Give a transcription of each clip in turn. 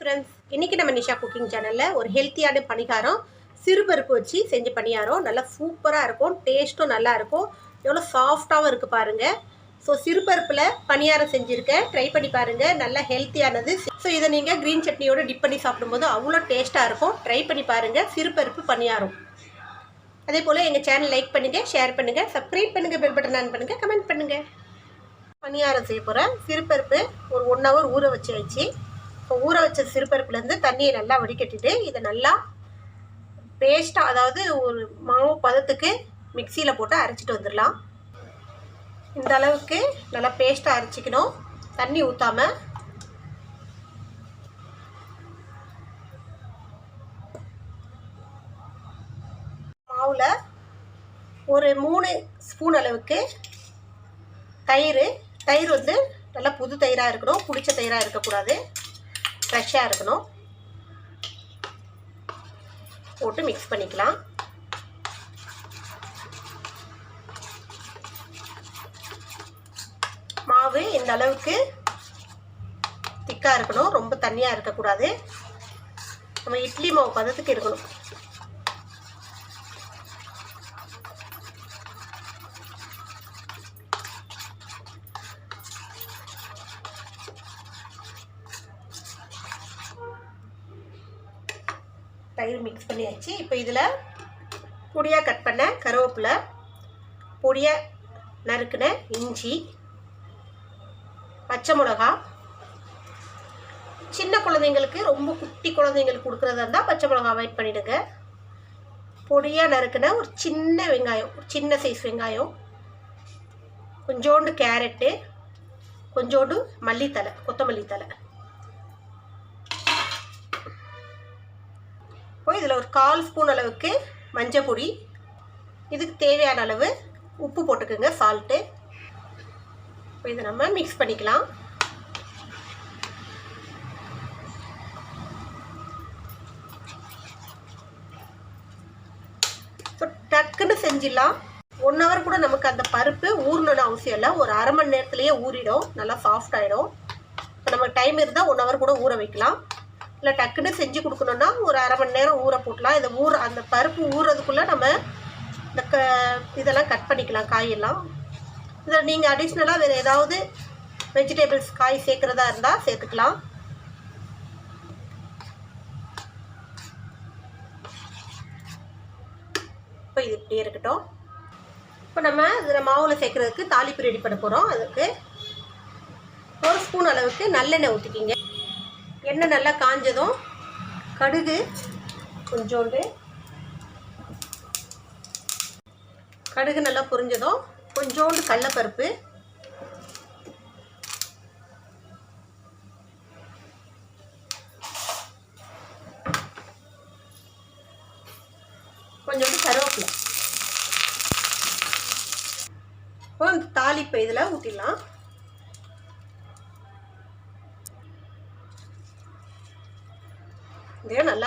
Friends இன்றைக்கி நம்ம Nisha cooking சேனலில் ஒரு ஹெல்த்தியான பணிகாரம் சிறுபருப்பு வச்சு செஞ்ச பணியாரம். நல்லா சூப்பராக இருக்கும். டேஸ்ட்டும் நல்லா இருக்கும். எவ்வளோ சாஃப்டாகவும் இருக்குது பாருங்கள் ஸோ சிறுபருப்பில் பணியாரம் செஞ்சுருக்கேன். ட்ரை பண்ணி பாருங்கள் நல்லா ஹெல்த்தியானது ஸோ இதை நீங்கள் க்ரீன் சட்னியோடு டிப் பண்ணி சாப்பிடும்போது அவ்வளோ டேஸ்ட்டாக இருக்கும். ட்ரை பண்ணி பாருங்கள் சிறுபருப்பு பணியாரம். அதே போல் எங்கள் சேனல் லைக் பண்ணுங்கள் ஷேர் பண்ணுங்கள் சப்ஸ்கிரைப் பண்ணுங்கள் பெல் பட்டன் ஆன் பண்ணுங்கள் கமெண்ட் பண்ணுங்கள் பணியாரம் செய்ய போகிறேன் சிறுபருப்பு ஒரு ஒன் ஹவர் ஊற வச்சு வச்சு இப்போ ஊற வச்ச சிறுபருப்புலேருந்து தண்ணியை நல்லா வடிகட்டிட்டு இதை நல்லா பேஸ்ட்டாக அதாவது ஒரு மாவு பதத்துக்கு மிக்சியில் போட்டு அரைச்சிட்டு வந்துடலாம். இந்த அளவுக்கு நல்லா பேஸ்ட்டாக அரைச்சிக்கணும். தண்ணி ஊற்றாமல் மாவில் ஒரு மூணு ஸ்பூன் அளவுக்கு தயிர். தயிர் வந்து நல்லா புது தயிராக இருக்கணும் பிடிச்ச தயிராக இருக்கக்கூடாது. ஃப்ரெஷ்ஷாக இருக்கணும். போட்டு மிக்ஸ் பண்ணிக்கலாம். மாவு இந்த அளவுக்கு திக்காக இருக்கணும். ரொம்ப தண்ணியாக இருக்கக்கூடாது. நம்ம இட்லி மாவு பதத்துக்கு இருக்கணும். தயிர் மிக்ஸ் பண்ணியாச்சு. இப்போ இதில் பொடியாக கட் பண்ண கருவேப்பிலை பொடியாக நறுக்கின இஞ்சி பச்சை மிளகா. சின்ன குழந்தைங்களுக்கு ரொம்ப குட்டி குழந்தைங்களுக்கு கொடுக்குறதா இருந்தால் பச்சை மிளகா அவாய்ட் பண்ணிவிடுங்க பொடியாக நறுக்கின ஒரு சின்ன வெங்காயம் ஒரு சின்ன சைஸ் வெங்காயம் கொஞ்சோண்டு கேரட்டு கொஞ்சோண்டு மல்லித்தலை கொத்தமல்லி தலை இப்போ இதில் ஒரு கால் ஸ்பூன் அளவுக்கு மஞ்சள் பொடி. இதுக்கு தேவையான அளவு உப்பு போட்டுக்கோங்க சால்ட்டு இப்போ இதை நம்ம மிக்ஸ் பண்ணிக்கலாம். ஸோ டக்குன்னு செஞ்சிடலாம். ஒன் ஹவர் கூட நமக்கு அந்த பருப்பு ஊறணும்னு அவசியம் இல்லை. ஒரு அரை மணி நேரத்துலேயே ஊறிடும். நல்லா சாஃப்ட் ஆகிடும் இப்போ நமக்கு டைம் இருந்தால் ஒன் ஹவர் கூட ஊற வைக்கலாம். இல்லை டக்குன்னு செஞ்சு கொடுக்கணுன்னா ஒரு அரை மணி நேரம் ஊற போட்டலாம். இதை ஊற அந்த பருப்பு ஊறுறதுக்குள்ளே நம்ம இந்த க இதெல்லாம் கட் பண்ணிக்கலாம் காயெல்லாம். இதில் நீங்கள் அடிஷ்னலாக வேறு ஏதாவது வெஜிடபிள்ஸ் காய் சேர்க்குறதா இருந்தால் சேர்த்துக்கலாம். இப்போ இது இப்படியே இருக்கட்டும். இப்போ நம்ம இதில் மாவில் சேர்க்குறதுக்கு தாளிப்பு ரெடி பண்ண போகிறோம் அதுக்கு ஒரு ஸ்பூன் அளவுக்கு நல்லெண்ணெய் ஊற்றிக்கிங்க எண்ணெய் நல்லா காஞ்சதும் கடுகு கொஞ்சோண்டு. கடுகு நல்லா பொரிஞ்சதும் கொஞ்சோண்டு கடலப்பருப்பு. கொஞ்சோண்டு கருவேப்பிலை. இப்போ தாளிப்பை இதில் ஊற்றிடலாம்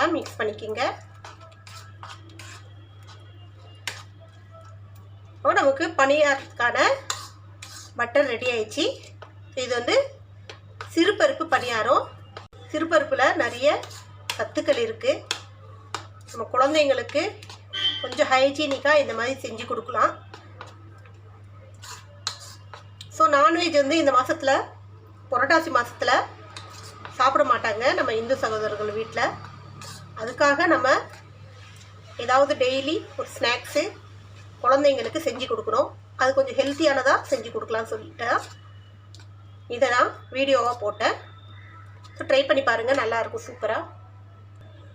நல்லா மிக்ஸ் பண்ணிக்கிங்க. இப்போ நமக்கு பணியாரத்துக்கான பட்டர் ரெடி ஆயிடுச்சு. இது வந்து சிறுபருப்பு பணியாரம். சிறுபருப்பில் நிறைய சத்துக்கள் இருக்குது நம்ம குழந்தைங்களுக்கு கொஞ்சம் ஹைஜீனிக்காக இந்த மாதிரி செஞ்சு கொடுக்கலாம். ஸோ நான்வெஜ் வந்து இந்த மாதத்தில் புரட்டாசி மாதத்தில் சாப்பிட மாட்டாங்க நம்ம இந்து சகோதரர்கள் வீட்டில் அதுக்காக நம்ம ஏதாவது டெய்லி ஒரு ஸ்நாக்ஸு குழந்தைங்களுக்கு செஞ்சு கொடுக்கணும். அது கொஞ்சம் ஹெல்த்தியானதாக செஞ்சு கொடுக்கலாம்னு சொல்லிட்டு இதை நான் வீடியோவாக போட்டேன். ஸோ ட்ரை பண்ணி பாருங்கள் நல்லாயிருக்கும் சூப்பராக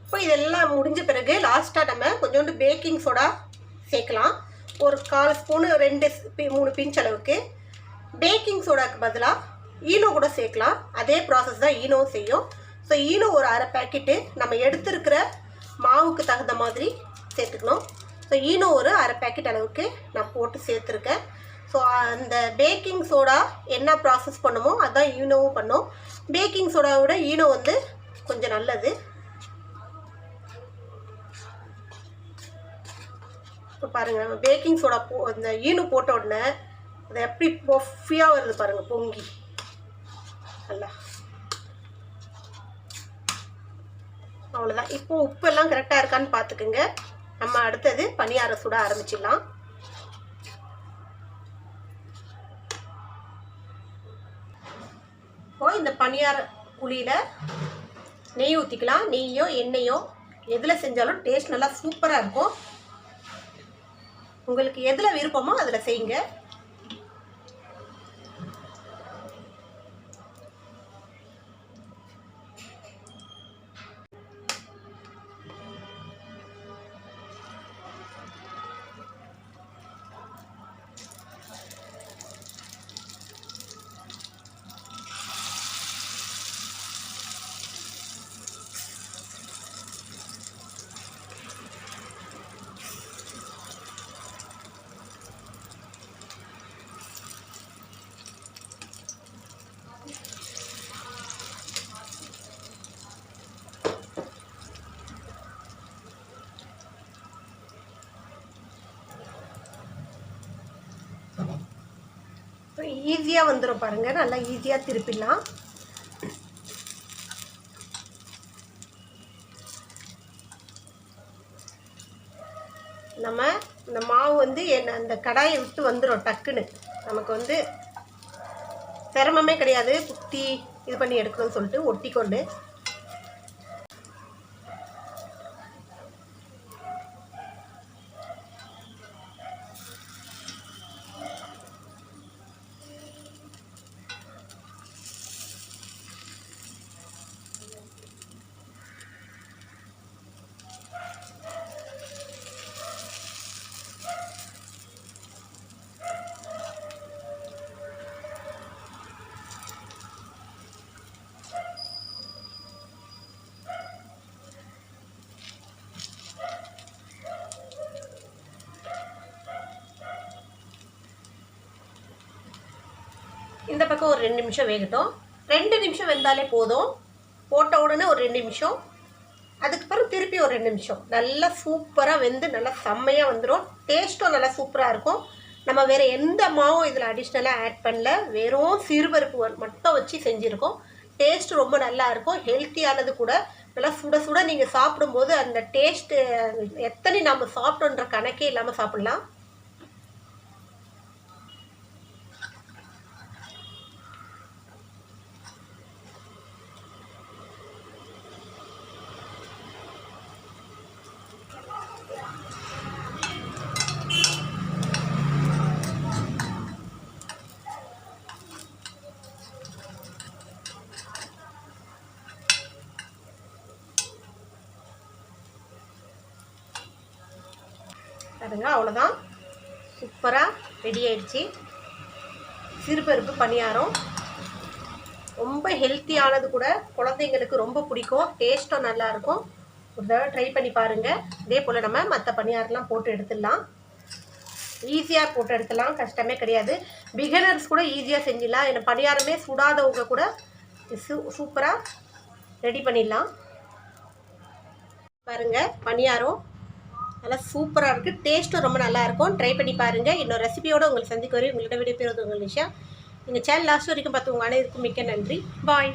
இப்போ இதெல்லாம் முடிஞ்ச பிறகு லாஸ்ட்டாக நம்ம கொஞ்சோண்டு பேக்கிங் சோடா சேர்க்கலாம். ஒரு கால் ஸ்பூனு ரெண்டு பி- மூணு பிஞ்ச் அளவுக்கு. பேக்கிங் சோடாக்கு பதிலாக ஈனோ கூட சேர்க்கலாம். அதே ப்ராசஸ் தான் ஈனோவும் செய்யும். ஸோ ஈனோ ஒரு அரை பேக்கெட்டு நம்ம எடுத்திருக்கிற மாவுக்கு தகுந்த மாதிரி சேர்த்துக்கணும். ஸோ ஈனோ ஒரு அரை பேக்கெட் அளவுக்கு நான் போட்டு சேர்த்துருக்கேன். ஸோ அந்த பேக்கிங் சோடா என்ன ப்ராசஸ் பண்ணுமோ அதான் ஈனோவும் பண்ணும். பேக்கிங் சோடாவோட ஈனோ வந்து கொஞ்சம் நல்லது. இப்போ பாருங்கள் நம்ம பேக்கிங் சோடா போ அந்த ஈனு போட்ட உடனே அது எப்படி பொஃபியாக வருது பாருங்கள் பொங்கி. நல்லா. அவ்வளோதான் இப்போ உப்பு எல்லாம் கரெக்டாக இருக்கான்னு பார்த்துக்குங்க நம்ம அடுத்தது பணியார சுட ஆரம்பிச்சிடலாம். இப்போ இந்த பணியார குழியில் நெய் ஊற்றிக்கலாம் நெய்யோ எண்ணெயோ எதில் செஞ்சாலும் டேஸ்ட் நல்லா சூப்பராக இருக்கும். உங்களுக்கு எதில் விருப்பமோ அதில் செய்யுங்க. ஈஸியாக வந்துடும் பாருங்கள் நல்லா ஈஸியாக திருப்பிடலாம். நம்ம இந்த மாவு வந்து என்ன அந்த கடாயை விட்டு வந்துடும் டக்குன்னு. நமக்கு வந்து சிரமமே கிடையாது. குத்தி இது பண்ணி எடுக்கணும்னு சொல்லிட்டு ஒட்டி இந்த பக்கம் ஒரு ரெண்டு நிமிஷம் வேகட்டும். ரெண்டு நிமிஷம் வெந்தாலே போதும். போட்ட உடனே ஒரு ரெண்டு நிமிஷம். அதுக்கப்புறம் திருப்பி ஒரு ரெண்டு நிமிஷம். நல்லா சூப்பராக வெந்து நல்லா செம்மையாக வந்துடும் டேஸ்ட்டும் நல்லா சூப்பராக இருக்கும். நம்ம வேறு எந்த மாவும் இதில் அடிஷ்னலாக ஆட் பண்ணல. வெறும் சிறுபருப்பு மட்டும் வச்சு செஞ்சுருக்கோம். டேஸ்ட் ரொம்ப நல்லா இருக்கும். ஹெல்த்தியானது கூட நல்லா சுட சுட நீங்கள் சாப்பிடும்போது அந்த டேஸ்ட்டு எத்தனை நம்ம சாப்பிட்டோன்ற கணக்கே இல்லாமல் சாப்பிட்லாம். பாருங்க அவ்வளோதான் சூப்பராக ரெடி ஆயிடுச்சு. சிறுபருப்பு பணியாரம். ரொம்ப ஹெல்த்தியானது கூட குழந்தைங்களுக்கு ரொம்ப பிடிக்கும். டேஸ்ட்டும் நல்லாயிருக்கும் ஒரு தடவை ட்ரை பண்ணி பாருங்கள் இதே போல் நம்ம மற்ற பணியாரம்லாம் போட்டு எடுத்துடலாம். ஈஸியாக போட்டு எடுத்துடலாம். கஷ்டமே கிடையாது. பிகினர்ஸ் கூட ஈஸியாக செஞ்சிடலாம். ஏன்னா பணியாரமே சுடாதவங்க கூட சூ சூப்பராக ரெடி பண்ணிடலாம். பாருங்கள் பணியாரம். நல்லா சூப்பராக இருக்குது டேஸ்ட்டும் ரொம்ப நல்லாயிருக்கும் ட்ரை பண்ணி பாருங்கள் இன்னொரு ரெசிபியோடு உங்களுக்கு சந்திக்க வரையும் உங்கள்கிட்ட விடைபெறுவது உங்கள் நிஷா. எங்கள் சேனல் லாஸ்ட் வரைக்கும் பார்த்து உங்கள் அனைவருக்கும் மிக்க நன்றி. பாய்